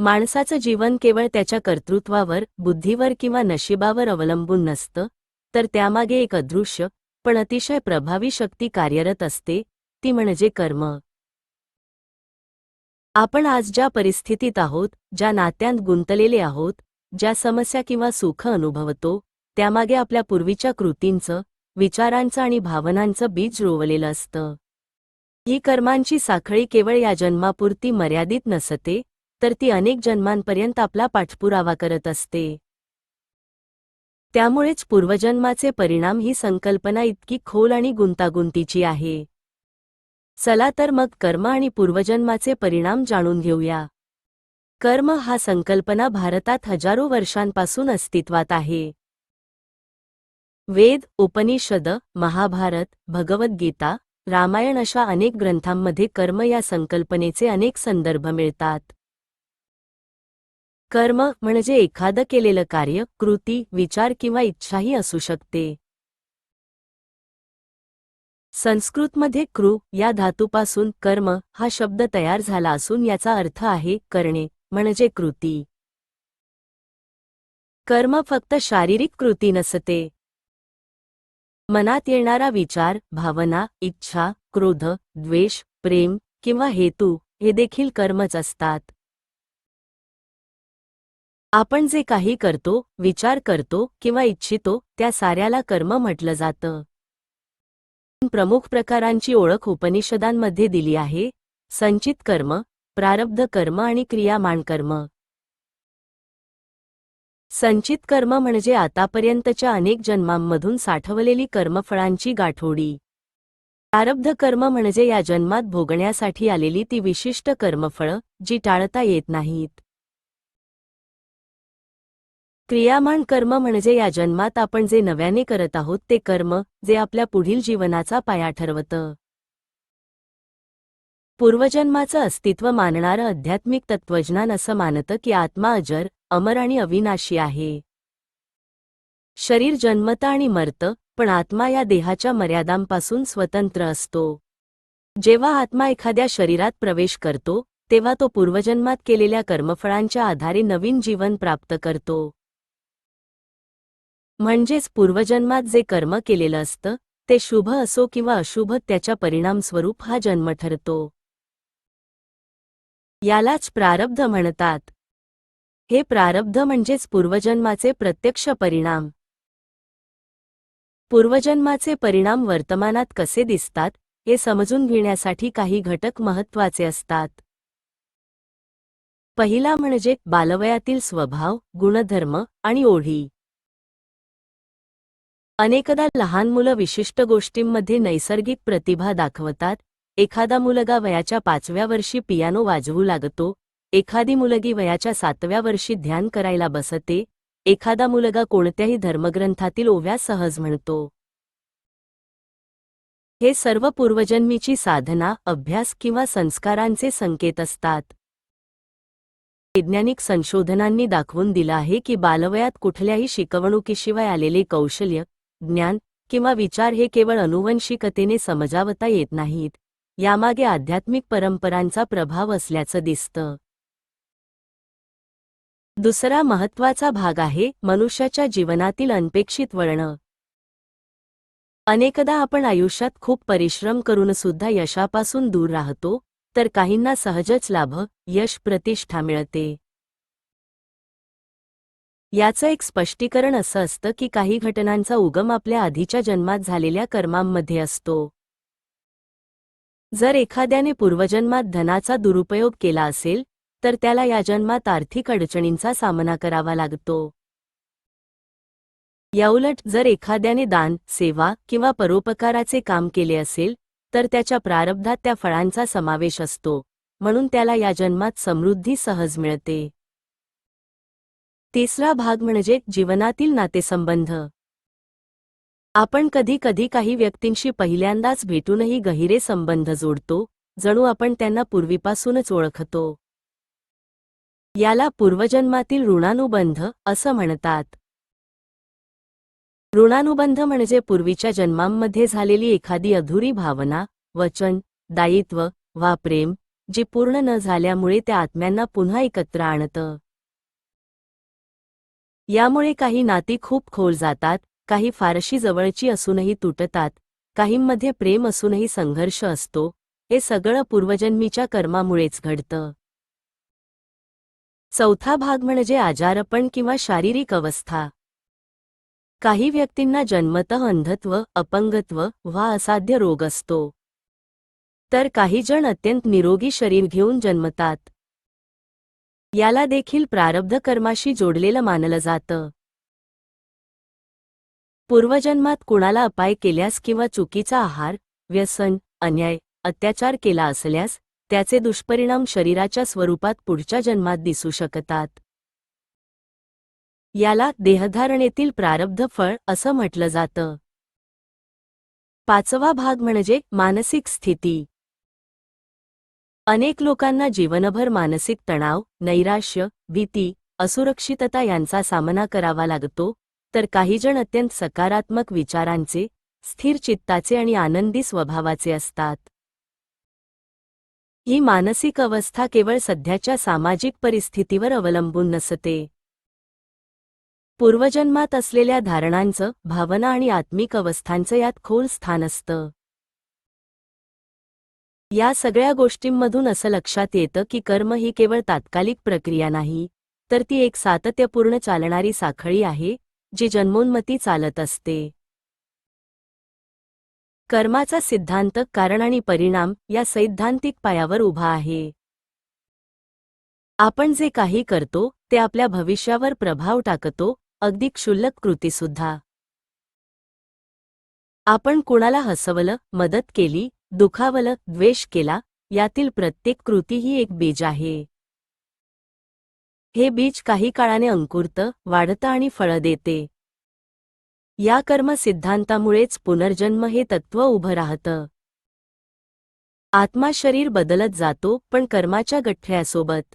माणसाचं जीवन केवळ त्याच्या कर्तृत्वावर बुद्धीवर किंवा नशिबावर अवलंबून नसतं तर त्यामागे एक अदृश्य पण अतिशय प्रभावी शक्ती कार्यरत असते ती म्हणजे कर्म. आपण आज ज्या परिस्थितीत आहोत ज्या नात्यांत गुंतलेले आहोत ज्या समस्या किंवा सुख अनुभवतो त्यामागे आपल्या पूर्वीच्या कृतींचं विचारांचं आणि भावनांचं बीज रोवलेलं असतं. ही कर्मांची साखळी केवळ या जन्मापुरती मर्यादित नसते तर ती अनेक जन्मांपर्यंत आपला पाठपुरावा करत असते. त्यामुळेच पूर्वजन्माचे परिणाम ही संकल्पना इतकी खोल आणि गुंतागुंतीची आहे. चला तर मग कर्म आणि पूर्वजन्माचे परिणाम जाणून घेऊया. कर्म हा संकल्पना भारतात हजारो वर्षांपासून अस्तित्वात आहे. वेद उपनिषद महाभारत भगवद्गीता रामायण अशा अनेक ग्रंथांमध्ये कर्म या संकल्पनेचे अनेक संदर्भ मिळतात. कर्म म्हणजे एखादं केलेलं कार्य कृती विचार किंवा इच्छाही असू शकते. संस्कृतमध्ये कृ या धातूपासून कर्म हा शब्द तयार झाला असून याचा अर्थ आहे करणे म्हणजे कृती. कर्म फक्त शारीरिक कृती नसते. मनात येणारा विचार भावना इच्छा क्रोध द्वेष प्रेम किंवा हेतू हे देखील कर्मच असतात. आपण जे काही करतो विचार करतो किंवा इच्छितो त्या साऱ्याला कर्म म्हटलं जातं. प्रमुख प्रकारांची ओळख उपनिषदांमध्ये दिली आहे. संचित कर्म प्रारब्ध कर्म आणि क्रियामान कर्म. संचित कर्म म्हणजे आतापर्यंतच्या अनेक जन्मांमधून साठवलेली कर्मफळांची गाठोडी. प्रारब्ध कर्म म्हणजे या जन्मात भोगण्यासाठी आलेली ती विशिष्ट कर्मफळं जी टाळता येत नाहीत. क्रियामान कर्म म्हणजे या जन्मात आपण जे नव्याने करत आहोत ते कर्म जे आपल्या पुढील जीवनाचा पाया ठरवतं. पूर्वजन्माचं अस्तित्व मानणारं आध्यात्मिक तत्वज्ञान असं मानतं की आत्मा अजर अमर आणि अविनाशी आहे. शरीर जन्मतं आणि मरतं पण आत्मा या देहाच्या मर्यादांपासून स्वतंत्र असतो. जेव्हा आत्मा एखाद्या शरीरात प्रवेश करतो तेव्हा तो पूर्वजन्मात केलेल्या कर्मफळांच्या आधारे नवीन जीवन प्राप्त करतो. म्हणजेच पूर्वजन्मात जे कर्म केलेलं असतं ते शुभ असो किंवा अशुभ त्याच्या परिणामस्वरूप हा जन्म ठरतो. यालाच प्रारब्ध म्हणतात. हे प्रारब्ध म्हणजेच पूर्वजन्माचे प्रत्यक्ष परिणाम. पूर्वजन्माचे परिणाम वर्तमानात कसे दिसतात हे समजून घेण्यासाठी काही घटक महत्त्वाचे असतात. पहिला म्हणजे बालवयातील स्वभाव गुणधर्म आणि ओढी. अनेकदा लहान मुलं विशिष्ट गोष्टींमध्ये नैसर्गिक प्रतिभा दाखवतात. एखादा मुलगा वयाच्या पाचव्या वर्षी पियानो वाजवू लागतो. एखादी मुलगी वयाच्या सातव्या वर्षी ध्यान करायला बसते. एखादा मुलगा कोणत्याही धर्मग्रंथातील ओव्या सहज म्हणतो. हे सर्व पूर्वजन्मीची साधना अभ्यास किंवा संस्कारांचे संकेत असतात. वैज्ञानिक संशोधनांनी दाखवून दिलं आहे की बालवयात कुठल्याही शिकवणुकीशिवाय आलेले कौशल्य ज्ञान किंवा विचार हे केवळ अनुवंशिकतेने समजावता येत नाहीत. यामागे आध्यात्मिक परंपरांचा प्रभाव असल्याचं दिसतं. दुसरा महत्त्वाचा भाग आहे मनुष्याच्या जीवनातील अनपेक्षित वळणं. अनेकदा आपण आयुष्यात खूप परिश्रम करून सुद्धा यशापासून दूर राहतो तर काहींना सहजच लाभ यश प्रतिष्ठा मिळते. याचं एक स्पष्टीकरण असं असतं की काही घटनांचा उगम आपल्या आधीच्या जन्मात झालेल्या कर्मांमध्ये असतो. जर एखाद्याने पूर्वजन्मात धनाचा दुरुपयोग केला असेल तर त्याला या जन्मात आर्थिक अडचणींचा सामना करावा लागतो. याउलट जर एखाद्याने दान सेवा किंवा परोपकाराचे काम केले असेल तर त्याच्या प्रारब्धात त्या फळांचा समावेश असतो म्हणून त्याला या जन्मात समृद्धी सहज मिळते. तिसरा भाग म्हणजे जीवनातील नातेसंबंध. आपण कधी कधी काही व्यक्तींशी पहिल्यांदाच भेटूनही गहिरे संबंध जोडतो जणू आपण त्यांना पूर्वीपासूनच ओळखतो. याला पूर्वजन्मातील ऋणानुबंध असं म्हणतात. ऋणानुबंध म्हणजे पूर्वीच्या जन्मांमध्ये झालेली एखादी अधुरी भावना वचन दायित्व वा प्रेम जी पूर्ण न झाल्यामुळे त्या आत्म्यांना पुन्हा एकत्र आणतं. यामुळे काही नाती खूप खोल जातात काही फारशी जवळची असूनही तुटतात काहींमध्ये प्रेम असूनही संघर्ष असतो हे सगळं पूर्वजन्मीच्या कर्मामुळेच घडतं. चौथा भाग म्हणजे आजारपण किंवा शारीरिक अवस्था. काही व्यक्तींना जन्मतः अंधत्व अपंगत्व वा असाध्य रोग असतो. तर काही जण अत्यंत निरोगी शरीर घेऊन जन्मतात. याला देखील प्रारब्ध कर्माशी जोडलेलं मानलं जातं. पूर्वजन्मात कुणाला अपाय केल्यास किंवा चुकीचा आहार व्यसन अन्याय अत्याचार केला असल्यास त्याचे दुष्परिणाम शरीराच्या स्वरूपात पुढच्या जन्मात दिसू शकतात. याला देहधारणेतील प्रारब्ध फळ असं म्हटलं जातं. पाचवा भाग म्हणजे मानसिक स्थिती. अनेक लोकांना जीवनभर मानसिक तणाव नैराश्य भीती असुरक्षितता यांचा सामना करावा लागतो तर काहीजण अत्यंत सकारात्मक विचारांचे स्थिर चित्ताचे आणि आनंदी स्वभावाचे असतात. ही मानसिक अवस्था केवळ सध्याच्या सामाजिक परिस्थितीवर अवलंबून नसते. पूर्वजन्मात असलेल्या धारणांचं भावना आणि आत्मिक अवस्थांचं यात खोल स्थान असतं. या सगळ्या गोष्टींमधून असं लक्षात येतं की कर्म ही केवळ तात्कालिक प्रक्रिया नाही तर ती एक सातत्यपूर्ण चालणारी साखळी आहे जी जन्मोन्मती चालत असते. कर्माचा सिद्धांत कारण आणि परिणाम या सैद्धांतिक पायावर उभा आहे. आपण जे काही करतो ते आपल्या भविष्यावर प्रभाव टाकतो अगदी क्षुल्लक कृतीसुद्धा. आपण कुणाला हसवलं मदत केली दुखावलं द्वेष केला यातील प्रत्येक कृती ही एक बीज आहे. हे बीज काही काळाने अंकुरतं वाढतं आणि फळं देते. या कर्म सिद्धांतामुळेच पुनर्जन्म हे तत्व उभं राहतं. आत्मा शरीर बदलत जातो पण कर्माच्या गठ्ठ्यासोबत.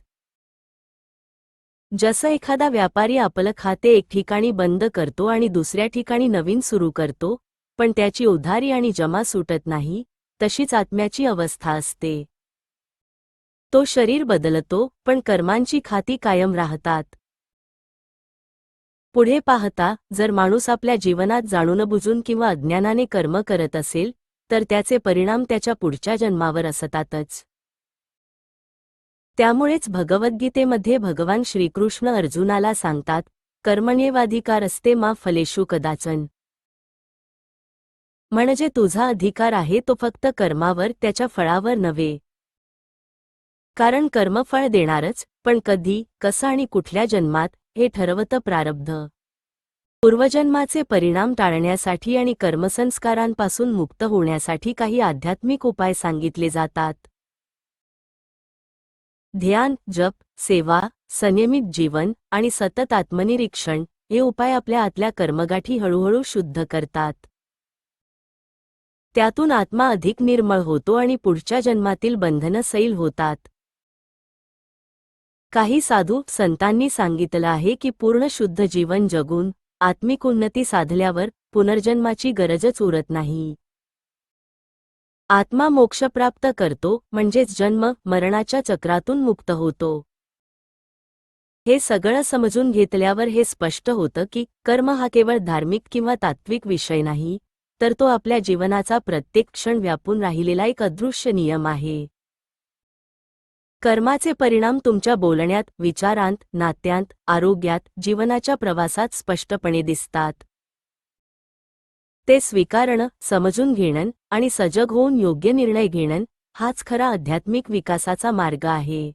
जसं एखादा व्यापारी आपलं खाते एक ठिकाणी बंद करतो आणि दुसऱ्या ठिकाणी नवीन सुरू करतो पण त्याची उधारी आणि जमा सुटत नाही तशीच आत्म्याची अवस्था असते. तो शरीर बदलतो पण कर्मांची खाती कायम राहतात. पुढे पाहता जर माणूस आपल्या जीवनात जाणून बुजून किंवा अज्ञानाने कर्म करत असेल तर त्याचे परिणाम त्याच्या पुढच्या जन्मावर असतातच. त्यामुळेच भगवद्गीतेमध्ये भगवान श्रीकृष्ण अर्जुनाला सांगतात कर्मण्येवाधिकार असते मा फलेशू कदाचन. म्हणजे तुझा अधिकार आहे तो फक्त कर्मावर त्याच्या फळावर नव्हे. कारण कर्मफळ देणारच पण कधी कसं आणि कुठल्या जन्मात हे ठरवतं प्रारब्ध. पूर्वजन्माचे परिणाम टाळण्यासाठी आणि कर्मसंस्कारांपासून मुक्त होण्यासाठी काही आध्यात्मिक उपाय सांगितले जातात. ध्यान जप सेवा संयमित जीवन आणि सतत आत्मनिरीक्षण हे उपाय आपल्या आतल्या कर्मगाठी हळूहळू शुद्ध करतात. त्यातून आत्मा अधिक निर्मळ होतो आणि पुढच्या जन्मातील बंधनं सैल होतात. काही साधू संतांनी सांगितलं आहे की पूर्ण शुद्ध जीवन जगून आत्मिक उन्नती साधल्यावर पुनर्जन्माची गरजच उरत नाही. आत्मा मोक्ष प्राप्त करतो म्हणजेच जन्म मरणाच्या चक्रातून मुक्त होतो. हे सगळं समजून घेतल्यावर हे स्पष्ट होतं की कर्म हा केवळ धार्मिक किंवा तात्विक विषय नाही तर तो आपल्या जीवनाचा प्रत्येक क्षण व्यापून राहिलेला एक अदृश्य नियम आहे. कर्माचे परिणाम तुमच्या बोलण्यात विचारांत नात्यांत आरोग्यात जीवनाच्या प्रवासात स्पष्टपणे दिसतात. ते स्वीकारणं समजून घेणं आणि सजग होऊन योग्य निर्णय घेणं हाच खरा आध्यात्मिक विकासाचा मार्ग आहे.